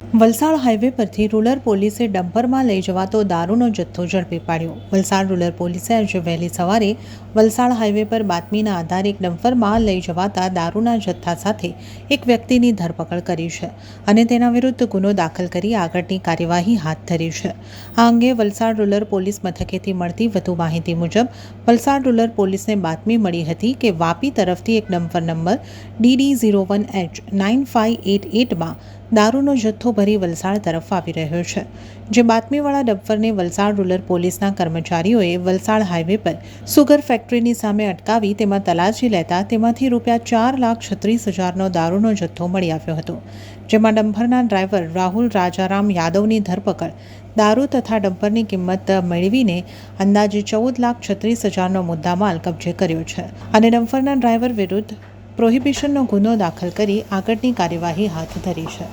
Valsad highway પરથી rural પોલીસે ડમ્પરમાં લઈ જવાતો દારૂનો જથ્થો ઝડપી પાડ્યો. વલસાડ રૂરલ પોલીસે આજે વહેલી સવારે વલસાડ હાઈવે પર બાતમીના આધારે એક ડમ્પરમાં લઈ જવાતા દારૂના જથ્થા સાથે એક વ્યક્તિની ધરપકડ કરી છે અને તેના વિરુદ્ધ ગુનો દાખલ કરી આગળની કાર્યવાહી હાથ ધરી છે. આ અંગે વલસાડ રૂરલ પોલીસ મથકેથી મળતી વધુ માહિતી મુજબ, વલસાડ રૂરલ પોલીસને બાતમી મળી હતી કે વાપી તરફથી એક dumper number DD zero one H nine five eight એટમાં દારૂનો જથ્થો ભરી વલસાડ તરફ આવી રહ્યો છે, જે બાતમીવાળા ડમ્પરને વલસાડ રૂરલ પોલીસના કર્મચારીઓએ વલસાડ હાઈવે પર સુગર ફેક્ટરીની સામે અટકાવી તેમાં તલાશી લેતા તેમાંથી રૂપિયા ચાર લાખ છત્રીસ હજારનો દારૂનો જથ્થો મળી આવ્યો હતો, જેમાં ડમ્પરના ડ્રાઈવર રાહુલ રાજારામ યાદવની ધરપકડ, દારૂ તથા ડમ્પરની કિંમત મેળવીને અંદાજે ચૌદ લાખ છત્રીસ હજારનો મુદ્દામાલ કબજે કર્યો છે અને ડમ્પરના ડ્રાઈવર વિરુદ્ધ પ્રોહિબિશનનો ગુનો દાખલ કરી આગળની કાર્યવાહી હાથ ધરી છે.